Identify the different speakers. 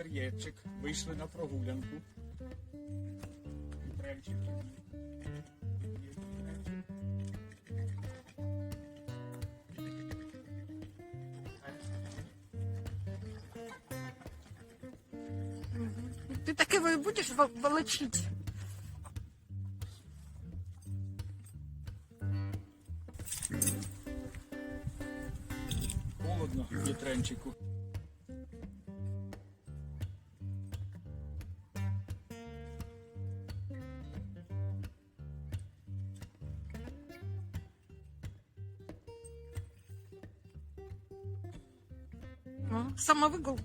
Speaker 1: інтер'єрчик, вийшли на прогулянку. Вітренчик. Є вітренчик.
Speaker 2: Ты так его и будешь во- волочить?
Speaker 1: Холодно в вітренчику.
Speaker 2: Ну, самовыгул.